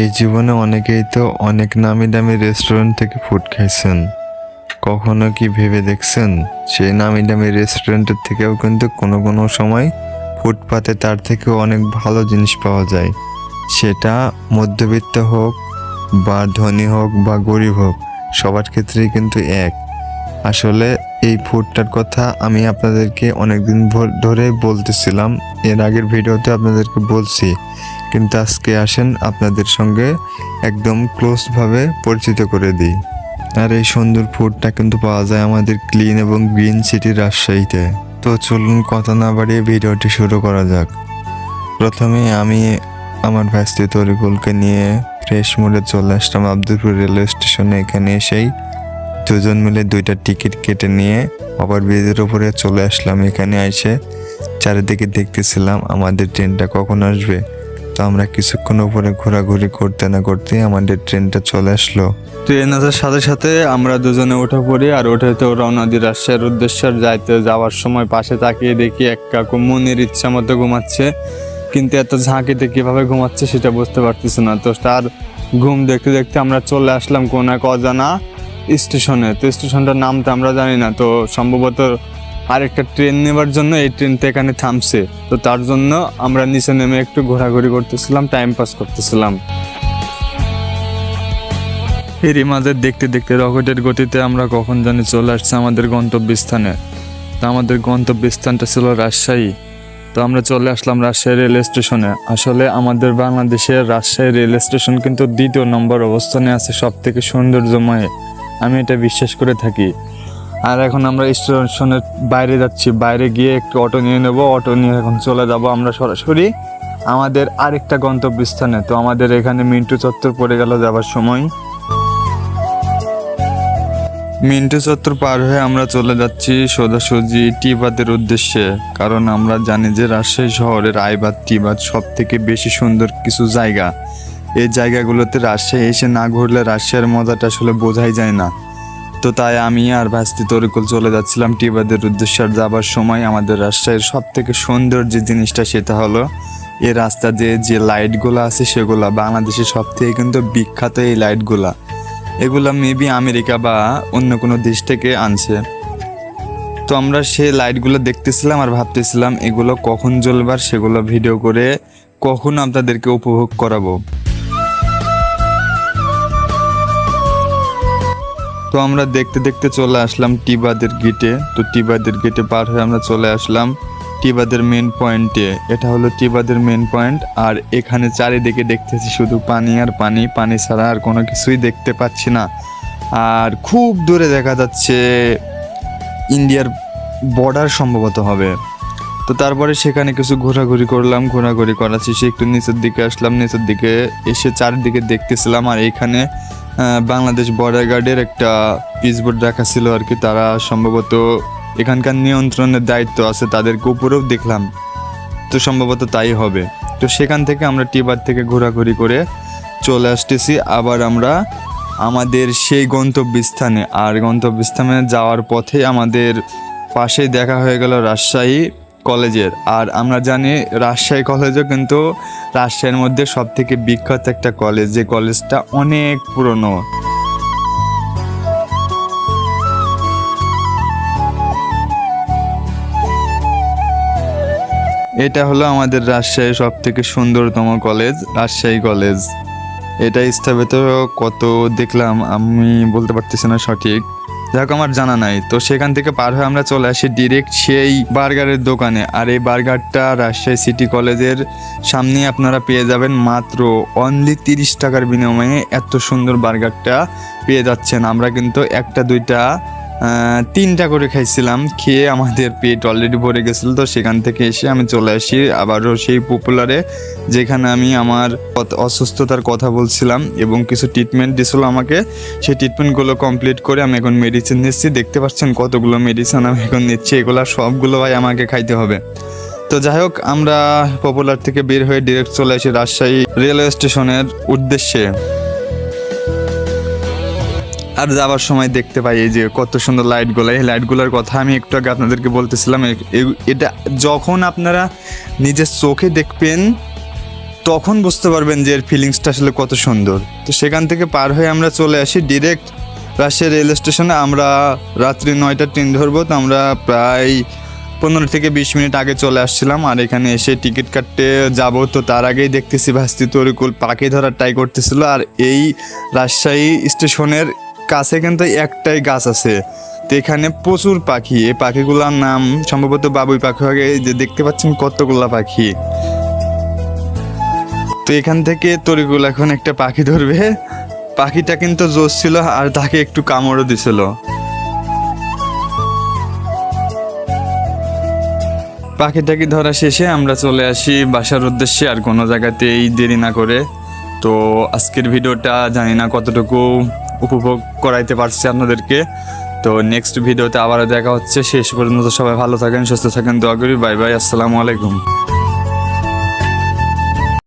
এই জীবনে অনেকেই তো অনেক নামি দামি রেস্টুরেন্ট থেকে ফুড খাইছেন। কখনো কি ভেবে দেখছেন সেই নামি দামি রেস্টুরেন্টের থেকেও কিন্তু কোনো কোনো সময় ফুটপাতে তার থেকেও অনেক ভালো জিনিস পাওয়া যায়। সেটা মধ্যবিত্ত হোক বা ধনী হোক বা গরিব হোক, সবার ক্ষেত্রেই কিন্তু এক। আসলে এই ফুডটার কথা আমি আপনাদেরকে অনেকদিন ধরে বলতেছিলাম। এর আগের ভিডিওতে আপনাদেরকে বলছি। কিন্তু আজকে আসেন আপনাদের সঙ্গে একদম ক্লোজভাবে পরিচিত করে দিই। আর এই সুন্দর ফুডটা কিন্তু পাওয়া যায় আমাদের ক্লিন এবং গ্রিন সিটি রাজশাহীতে। তো চলুন কথা না বাড়িয়ে ভিডিওটি শুরু করা যাক। প্রথমে আমি আমার ভাস্তি তরিকুলকে নিয়ে ফ্রেশ মোডে চলে আসলাম আব্দুলপুর রেলওয়ে স্টেশনে। এখানে এসেই দুজন মিলে দুইটা টিকিট কেটে নিয়ে ওভার ব্রিজের উপরে চলে আসলাম। এখানে এসে চারিদিকে দেখতেছিলাম আমাদের ট্রেনটা কখন আসবে। তো আমরা কিছুক্ষণ উপরে ঘোরাঘুরি করতে না করতে আমাদের ট্রেনটা চলে আসলো। ট্রেন আসার সাথে সাথে আমরা দুজনে উঠে পড়ি আর উঠে তো রওনা দিই রাজশাহীর উদ্দেশ্যে। যাইতে যাওয়ার সময় পাশে তাকিয়ে দেখি এক কাকু মনের ইচ্ছা মতো ঘুমাচ্ছে। কিন্তু এত ঝাঁকিতে কীভাবে ঘুমাচ্ছে সেটা বুঝতে পারতেছি না। তো তার ঘুম দেখতে দেখতে আমরা চলে আসলাম কোন এক অজানা স্টেশনে। তো স্টেশনটার নাম তো আমরা জানি না, তো সম্ভবত আরেকটা ট্রেন নেবার জন্য এই ট্রেনটা এখানে থামছে। তো তার জন্য আমরা নিচে নেমে একটু ঘোরাঘুরি করতেছিলাম টাইম পাস করতেছিলাম। এরই মাঝে দেখতে দেখতে রকেটের গতিতে আমরা কখন জানি চলে আসছি আমাদের গন্তব্যস্থানে। তো আমাদের গন্তব্যস্থানটা ছিল রাজশাহী। তো আমরা চলে আসলাম রাজশাহী রেল স্টেশনে। আসলে আমাদের বাংলাদেশের রাজশাহী রেল স্টেশন কিন্তু দ্বিতীয় নম্বর অবস্থানে আছে সব থেকে সৌন্দর্যময়। আমি এটা বিশ্বাস করে থাকি। আর এখন আমরা স্টেশনের বাইরে যাচ্ছি। বাইরে গিয়ে একটু অটো নিয়ে নেব। অটো নিয়ে এখন চলে যাব আমরা সরাসরি আমাদের আরেকটা গন্তব্যস্থানে। তো আমাদের এখানে মিন্টু চত্বর পড়ে গেল যাবার সময়। মিন্টু চত্বর পার হয়ে আমরা চলে যাচ্ছি সোজাসুজি টিবাদের উদ্দেশ্যে। কারণ আমরা জানি যে রাজশাহী শহরের আইবাদ টিবাদ সব থেকে বেশি সুন্দর কিছু জায়গা। এই জায়গাগুলোতে রাজশাহী এসে না ঘুরলে রাজশাহীর মজাটা আসলে বোঝাই যায় না। তো তাই আমি আর ভাস্তি তরিকুল চলে যাচ্ছিলাম টিবাদের উদ্দেশ্যে যাবার সময় আমাদের রাজশাহীর সব থেকে সুন্দর যে জিনিসটা সেটা হলো এ রাস্তা দিয়ে যে লাইটগুলো আছে সেগুলো, বাংলাদেশের সব থেকে কিন্তু বিখ্যাত এই লাইটগুলা। এগুলা মেবি আমেরিকা বা অন্য কোনো দেশ থেকে আনছে। তো আমরা সেই লাইটগুলো দেখতেছিলাম আর ভাবতেছিলাম এগুলো কখন জ্বলবার সেগুলো ভিডিও করে কখন আপনাদেরকে উপভোগ করাবো। তো আমরা দেখতে দেখতে চলে আসলাম টিবাদের গেটে তো টিবাদের গেটে পার হয়ে আমরা চলে আসলাম টিবাদের মেন পয়েন্টে এটা হলো টিবাদের মেন পয়েন্ট আর এখানে চারিদিকে দেখতেছি শুধু পানি আর পানি। পানি ছাড়া আর কোনো কিছুই দেখতে পাচ্ছি না। আর খুব দূরে দেখা যাচ্ছে ইন্ডিয়ার বর্ডার সম্ভবত হবে। তো তারপরে সেখানে কিছু ঘোরাঘুরি করলাম, ঘোরাঘুরি করার শেষে একটু নিচের দিকে আসলাম। নিচের দিকে এসে চারিদিকে দেখতেছিলাম, আর এখানে বাংলাদেশ বর্ডার গার্ডের একটা পিচবোর্ড রাখা ছিল আর কি। তারা সম্ভবত এখানকার নিয়ন্ত্রণের দায়িত্ব আছে, তাদেরকে উপরেও দেখলাম। তো সম্ভবত তাই হবে। তো সেখান থেকে আমরা টিবার থেকে ঘোরাঘুরি করে চলে আসতেছি। আবার আমরা আমাদের সেই গন্তব্যস্থানে। আর গন্তব্যস্থানে যাওয়ার পথে আমাদের পাশেই দেখা হয়ে গেল রাজশাহী কলেজের। আর আমরা জানি রাজশাহী কলেজও কিন্তু রাজশাহীর মধ্যে সব থেকে বিখ্যাত একটা কলেজ, যে কলেজটা অনেক পুরনো। এটা হলো আমাদের রাজশাহীর সব থেকে সুন্দরতম কলেজ, রাজশাহী কলেজ। এটা স্থাপিত কত দেখলাম আমি বলতে পারতেছি না সঠিক। যাক আমার জানা নাই। তো সেখান থেকে পার হয়ে আমরা চলে আসি ডিরেক্ট সেই বার্গারের দোকানে। আর এই বার্গারটা রাজশাহী সিটি কলেজের সামনে আপনারা পেয়ে যাবেন মাত্র অনলি তিরিশ টাকার বিনিময়ে এত সুন্দর বার্গারটা পেয়ে যাচ্ছেন। আমরা কিন্তু একটা, দুইটা তিনটা করে খাইছিলাম, খেয়ে আমাদের পেট অলরেডি ভরে গেছিল, তো সেখান থেকে এসে আমি চলে আসি। আবারও সেই পপুলারে যেখানে আমি আমার অসুস্থতার কথা বলছিলাম এবং কিছু ট্রিটমেন্ট দিছিল আমাকে। সেই ট্রিটমেন্টগুলো কমপ্লিট করে আমি এখন মেডিসিন নিচ্ছি। দেখতে পাচ্ছেন কতগুলো মেডিসিন আমি এখন নিচ্ছি। এগুলো সবগুলো ভাই আমাকে খাইতে হবে। তো যাই হোক, আমরা পপুলার থেকে বের হয়ে ডিরেক্ট চলে আসি রাজশাহী রেলওয়ে স্টেশনের উদ্দেশ্যে। আর যাওয়ার সময় দেখতে পাই এই যে কত সুন্দর লাইটগুলো এই লাইটগুলোর কথা আমি একটু আগে আপনাদেরকে বলতেছিলাম এটা যখন আপনারা নিজের চোখে দেখবেন, তখন বুঝতে পারবেন যে এর ফিলিংসটা আসলে কত সুন্দর। তো সেখান থেকে পার হয়ে আমরা চলে আসি ডিরেক্ট রাজশাহী রেল স্টেশনে আমরা রাত্রি নয়টা ট্রেন ধরবো, তো আমরা প্রায় পনেরো থেকে বিশ মিনিট আগে চলে আসছিলাম। আর এখানে এসে টিকিট কাটতে যাব, তো তার আগেই দেখতেছি ভাস্তি তরিকুল পাখি ধরার ট্রাই করতেছিল। আর এই রাজশাহী স্টেশনের কাছে কিন্তু একটাই গাছ আছে। তো এখানে প্রচুর পাখি। এই পাখিগুলোর নাম সম্ভবত বাবুই পাখি এই যে দেখতে পাচ্ছেন কতগুলা পাখি। তো এখান থেকে তরিকুল এখন একটা পাখি ধরবে। পাখিটা কিন্তু জোশ ছিল আর তাকে একটু কামড়ও দিছিল। পাখিটাকে ধরা শেষে আমরা চলে আসি বাসার উদ্দেশ্যে আর কোনো জায়গাতেই দেরি না করে। তো আজকের ভিডিওটা জানি না কতটুকু উপভোগ করাইতে পারছি আপনাদেরকে। তো নেক্সট ভিডিওতে আবারও দেখা হচ্ছে। শেষ পর্যন্ত সবাই ভালো থাকেন, সুস্থ থাকেন, দোয়া করি। বাই বাই, আসসালামু আলাইকুম।